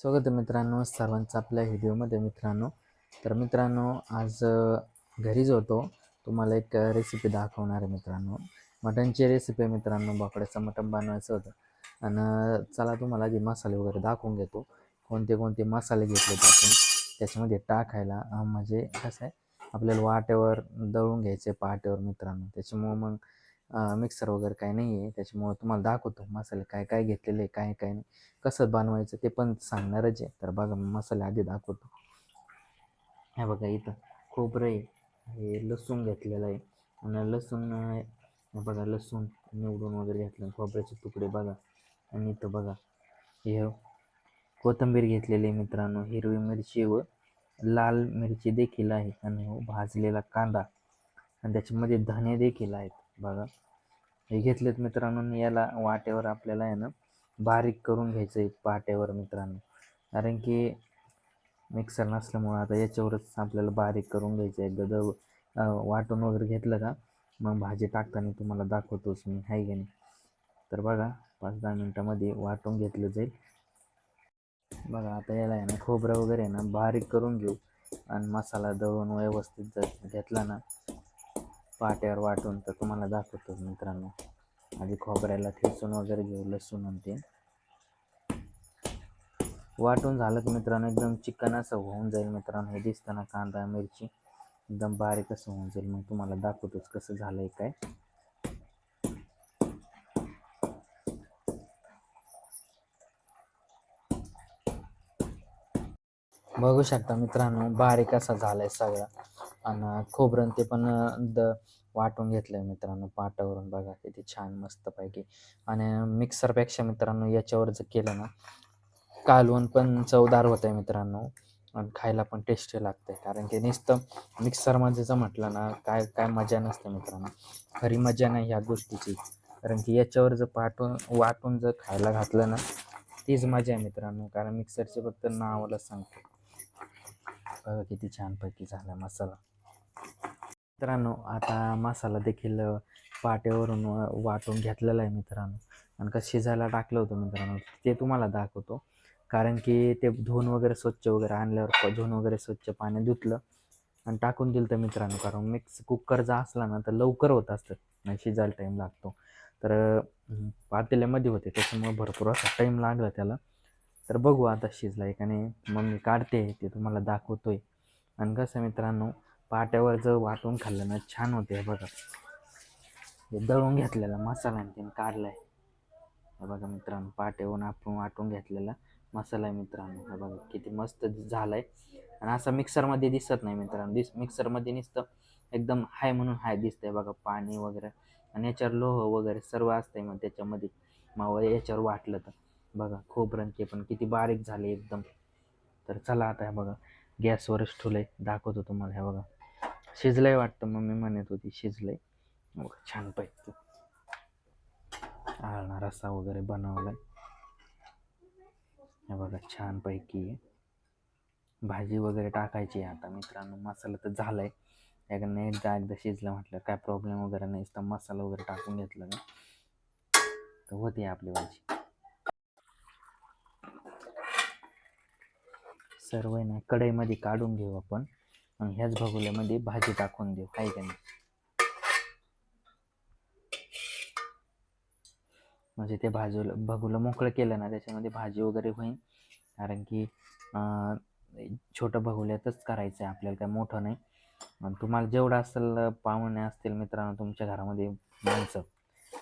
स्वागत आहे मित्रांनो सर्वांचं आपल्या व्हिडिओमध्ये मित्रांनो. तर मित्रांनो आज घरीच होतो तुम्हाला एक रेसिपी दाखवणार आहे मित्रांनो. मटनची रेसिपी आहे मित्रांनो बाकड्याचं मटण बनवायचं होतं. आणि चला तुम्हाला आधी मसाले वगैरे दाखवून घेतो. कोणते कोणते मसाले घेतले आपण त्याच्यामध्ये टाकायला म्हणजे कसं आहे आपल्याला वाट्यावर दळून घ्यायचे पहाटेवर मित्रांनो. त्याच्यामुळं मग मिक्सर वगैरे काही नाही आहे. त्याच्यामुळं तुम्हाला दाखवतो मसाले काय काय घेतलेले आहे काय काय नाही. कसं बनवायचं ते पण सांगणारच आहे. तर बघा मी मसाले आधी दाखवतो. हे बघा इथं खोबरं आहे. हे लसूण घेतलेलं आहे. आणि लसूण बघा लसूण निवडून वगैरे घेतलं खोबऱ्याचे तुकडे बघा. आणि इथं बघा हे कोथिंबीर घेतलेली आहे मित्रांनो. हिरवी मिरची व लाल मिरची देखील आहे. आणि हो भाजलेला कांदा. आणि त्याच्यामध्ये धने देखील आहेत. बघा. हे घेतलेत मित्रांनो याला वाट्यावर आपल्याला आहे ना बारीक करून घ्यायचं आहे पाट्यावर मित्रांनो. कारण की मिक्सर नसल्यामुळं आता याच्यावरच आपल्याला बारीक करून घ्यायचं आहे गद वाटून वगैरे घेतलं का मग भाजी टाकताना तुम्हाला दाखवतोच मी. आहे की नाही? तर बघा पाच दहा मिनटामध्ये वाटून घेतलं जाईल. बघा आता याला आहे ना खोबरं वगैरे आहे ना बारीक करून घेऊ. आणि मसाला दळून व्यवस्थित जर घेतला ना पाट्यावर वाटून तर तुम्हाला दाखवतो मित्रांनो. आधी खोबऱ्याला ठेचून वगैरे घेऊ लसूण आणि ते. वाटून झालं की मित्रांनो एकदम चिकन असं होऊन जाईल मित्रांनो. हे दिसताना कांदा मिरची एकदम बारीक असं होऊन जाईल. मग तुम्हाला दाखवतोच कसं झालं आहे काय. बघू शकता मित्रांनो बारीक असा झालाय सगळा. आणि खोबरं ते पण द वाटून घेतलंय मित्रांनो पाटावरून. बघा किती छान मस्त पैकी आणि मिक्सरपेक्षा मित्रांनो याच्यावर जर केलं ना कालवण पण चवदार होत आहे मित्रांनो. आणि खायला पण टेस्टी लागते कारण की नुसतं मिक्सरमध्ये जर म्हटलं ना काय काय मजा नसते मित्रांनो. खरी मजा नाही ह्या गोष्टीची. कारण की याच्यावर जर पाठवून वाटून जर खायला घातलं ना तीच मजा आहे मित्रांनो. कारण मिक्सरचे फक्त नावाला सांगतो बघा किती छानपैकी झाला मसाला. मित्रांनो आता मसाला देखील पाट्यावरून वाटून घेतलेला आहे मित्रांनो. आणि कसं शिजायला टाकलं होतं मित्रांनो ते तुम्हाला दाखवतो. कारण की ते धुवून वगैरे स्वच्छ वगैरे आणल्यावर धुवून वगैरे स्वच्छ पाणी धुतलं आणि टाकून दिलं तर मित्रांनो. कारण मिक्स कुकर जर असला ना तर लवकर होत असतं. आणि शिजायला टाईम लागतो. तर पातेल्यामध्ये होते त्याच्यामुळे भरपूर असा टाईम लागला त्याला. तर बघू आता शिजलाय का नाही. मग मी काढते ते तुम्हाला दाखवतोय. आणि कसं मित्रांनो पाट्यावर जर वाटून खाल्लं ना छान होते बघा. हे दळून घेतलेला मसाला आणि त्याने काढलाय. हे बघा मित्रांनो पाट्यावरून आपण वाटून घेतलेला मसाला आहे मित्रांनो. हे बघा किती मस्त झालाय. आणि असं मिक्सरमध्ये दिसत नाही मित्रांनो. दिस मिक्सरमध्ये नुसतं एकदम हाय म्हणून हाय दिसतंय. बघा पाणी वगैरे आणि याच्यावर लोह वगैरे सर्व असतंय मग त्याच्यामध्ये. मग याच्यावर वाटलं तर. बघा खोबरं ते पण किती बारीक झाले एकदम. तर चला आता ह्या बघा गॅसवरच ठेवलंय दाखवतो तुम्हाला हे बघा. शिजलंय वाटतं मम्मी म्हणत होती शिजलंय. बघा छानपैकी आळणा रस्सा वगैरे बनवलाय. हे बघा छानपैकी पैकी भाजी वगैरे टाकायची आहे आता मित्रांनो मसाला तर झालाय. एकदा एकदा एकदा शिजलं म्हटलं काय प्रॉब्लेम वगैरे नाही तर मसाला वगैरे टाकून घेतला का तर होती आपली भाजी. सर्व आहे ना कढईमध्ये काढून घेऊ आपण. आणि ह्याच भगुल्यामध्ये भाजी टाकून देऊ. काय का नाही? म्हणजे ते भाजूला भगुलं मोकळं केलं ना त्याच्यामध्ये भाजी वगैरे होईल कारण की छोटं भगुल्यातच करायचं आहे आपल्याला काय मोठं नाही. आणि तुम्हाला जेवढं असेल पाहुणे असतील मित्रांनो तुमच्या घरामध्ये माणसं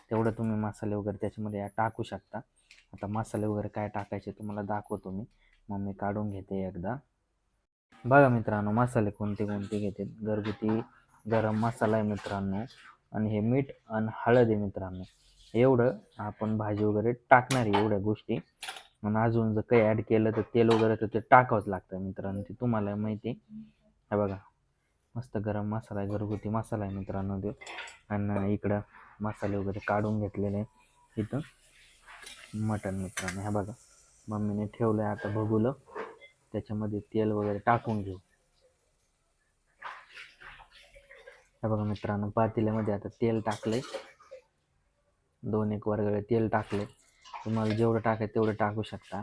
तेवढं तुम्ही मसाले वगैरे त्याच्यामध्ये टाकू शकता. आता मसाले वगैरे काय टाकायचे तुम्हाला दाखवतो मी. मग मी काढून घेते एकदा. बघा मित्रांनो मसाले कोणते कोणते घेते. घरगुती गरम मसाला आहे मित्रांनो. आणि हे मीठ आणि हळद आहे मित्रांनो. एवढं आपण भाजी वगैरे टाकणार आहे एवढ्या गोष्टी. आणि अजून जर काही ॲड केलं तर तेल वगैरे तर ते टाकावंच लागतं मित्रांनो. ते तुम्हाला माहिती आहे. हे बघा. मस्त गरम मसाला आहे घरगुती मसाला आहे मित्रांनो ते. आणि इकडं मसाले वगैरे काढून घेतलेले आहे. इथं. मटण मित्रांनो ह्या बघा. मम्मीने ठेवलं आहे आता भगुलं त्याच्यामध्ये तेल वगैरे टाकून घेऊ. हे बघा मित्रांनो पातेल्यामध्ये आता तेल टाकले दोन एक वर्गळे तेल टाकले तुम्हाला जेवढं टाकायचं तेवढं टाकू शकता.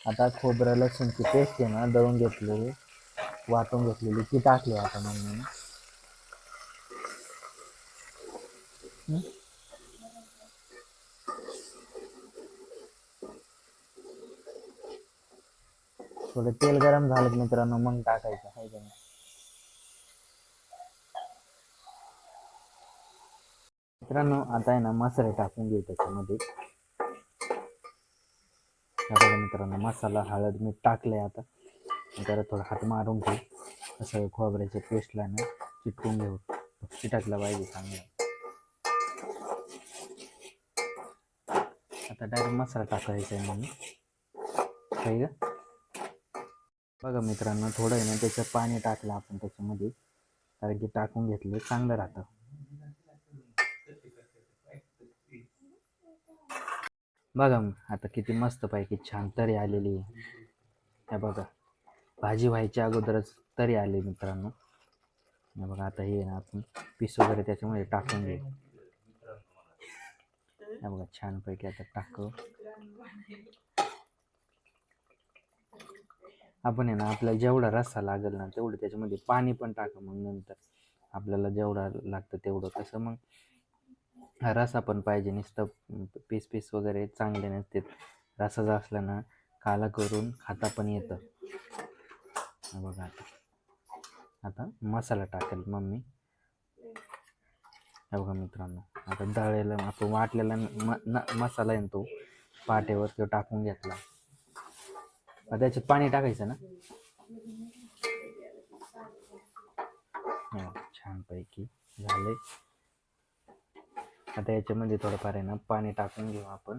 आता खोबरं लसूणची पेस्ट आहे ना दळून घेतलेली. वाटून घेतलेली. ती टाकली आता मम्मीने. थोडं तेल गरम झालं की मित्रांनो मग टाकायचं. आहे का नाही? मित्रांनो आता आहे ना मसाले टाकून घेऊ त्याच्यामध्ये. मित्रांनो मसाला हळद मीठ टाकलंय आता. जरा थोडं हात मारून घेऊ असं खोबऱ्याच्या पेस्टला ना चिटकून घेऊ. टाकलं पाहिजे चांगलं. आता डायरेक्ट मसाला टाकायचा आहे म्हणून. काही का? बघा मित्रांनो थोडं आहे ना त्याचं पाणी टाकलं आपण त्याच्यामध्ये. कारण की टाकून घेतलं चांगलं राहतं. बघा मग आता किती मस्त पैकी छान तरी आलेली आहे. बघा भाजी व्हायच्या अगोदरच तरी आली मित्रांनो. बघा आता हे ना आपण पीस वगैरे त्याच्यामध्ये टाकून घेऊ. हे बघा छानपैकी आता टाकू. आपण आहे ना आपल्याला जेवढा रस्सा लागेल ना तेवढं त्याच्यामध्ये पाणी पण टाका मग नंतर. आपल्याला जेवढा लागतं तेवढं. तसं मग हा रसा पण पाहिजे नुसतं पीस पीस वगैरे चांगले नसते. रसा जर असला ना काला करून खाता पण येतं. बघा आता. आता मसाला टाकेल मम्मी. हे बघा मित्रांनो. आता दळलेला आपण वाटलेला म न मसाला आहे तो पाट्यावर तो टाकून घेतला. आता त्याच्यात पाणी टाकायचं ना? हे बघा, छानपैकी झाले आता याच्यामध्ये थोडंफार आहे ना पाणी टाकून घेऊ आपण.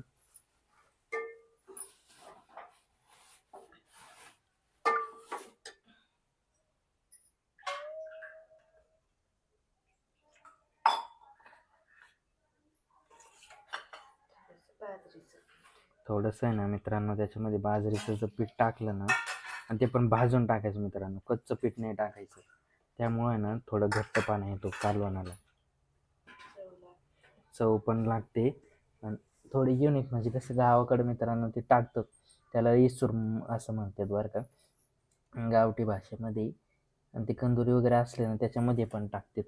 थोडंसं आहे ना मित्रांनो त्याच्यामध्ये बाजरीचं जर पीठ टाकलं ना आणि ते पण भाजून टाकायचं मित्रांनो कच्चं पीठ नाही टाकायचं. त्यामुळे ना थोडं घट्ट पाणी येतो कालवणाला. चव पण लागते आणि थोडी युनिक म्हणजे कसं गावाकडे मित्रांनो ते टाकतात त्याला इसूर असं म्हणतात बरं का. गावठी भाषेमध्ये आणि ते कंदुरी वगैरे असले ना त्याच्यामध्ये पण टाकतात.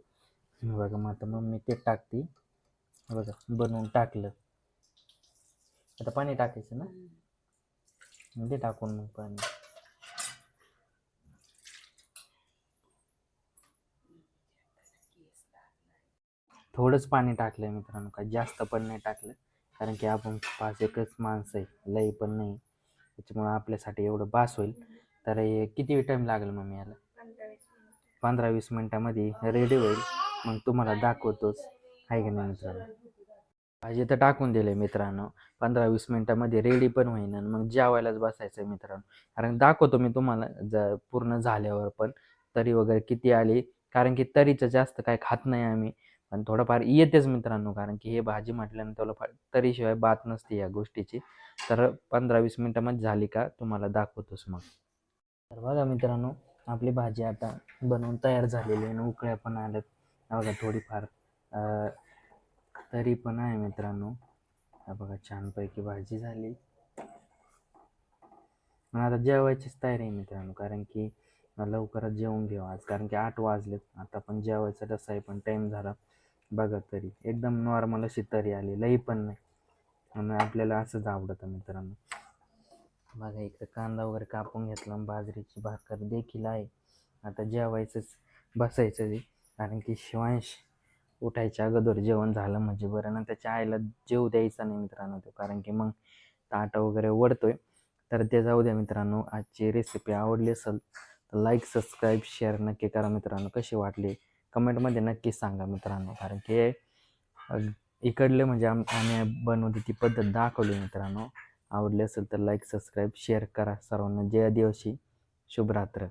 बघा मग आता मम्मी ते टाकते. बघा बनवून टाकलं. आता पाणी टाकायचं ना? ते टाकून मग पाणी. थोडंच पाणी टाकलंय मित्रांनो काय जास्त पण नाही टाकलं. कारण की आपण पाच एकच माणसं आहे लई पण नाही. त्याच्यामुळं आपल्यासाठी एवढं बास होईल. तर हे किती टाईम लागेल मग याला पंधरा वीस मिनटामध्ये रेडी होईल. मग तुम्हाला दाखवतोच. आहे की नाही मित्रांनो? भाजी तर टाकून दिले मित्रांनो. पंधरा वीस मिनटामध्ये रेडी पण होईन आणि मग जेवायलाच बसायचं आहे मित्रांनो. कारण दाखवतो मी तुम्हाला ज पूर्ण झाल्यावर पण. तरी वगैरे किती आली? कारण की तरीचं जास्त काय खात नाही आम्ही. पण थोडंफार येतेच मित्रांनो कारण की हे भाजी म्हटल्यानंतर थोडंफार तरीशिवाय बात नसते या गोष्टीची. तर पंधरा वीस मिनटामध्ये झाली का तुम्हाला दाखवतोच मग. तर बघा मित्रांनो आपली भाजी आता बनवून तयार झालेली आहे आणि उकळ्या पण आल्यात. बघा थोडीफार तरी पण आहे मित्रांनो. हा बघा छानपैकी भाजी झाली. आता जेवायचीच तयारी आहे मित्रांनो कारण की लवकरच जेवून घेऊ आज कारण की आठ वाजलेत. आता पण जेवायचा तसा आहे पण टाईम झाला. बघा तरी एकदम नॉर्मल अशी तरी आली लई पण नाही. आणि आपल्याला असंच आवडतं मित्रांनो. बघा इकडं कांदा वगैरे कापून घेतला बाजरीची भाकर देखील आहे. आता जेवायचंच बसायचं कारण की शिवांश उठायच्या अगोदर जेवण झालं म्हणजे बरं. ना त्याच्या आईला जेव द्यायचा नाही मित्रांनो तो कारण की मग ताटं वगैरे वडतोय तर ते जाऊ द्या मित्रांनो आजची रेसिपी आवडली असेल तर लाईक सबस्क्राईब शेअर नक्की करा मित्रांनो. कशी वाटली? कमेंटमध्ये नक्की सांगा मित्रांनो कारण की इकडले म्हणजे आम आम्ही बनवते ती पद्धत दाखवली मित्रांनो. आवडली असेल तर लाईक सबस्क्राईब शेअर करा. सर्वांना जय दिवशी शुभरात्र.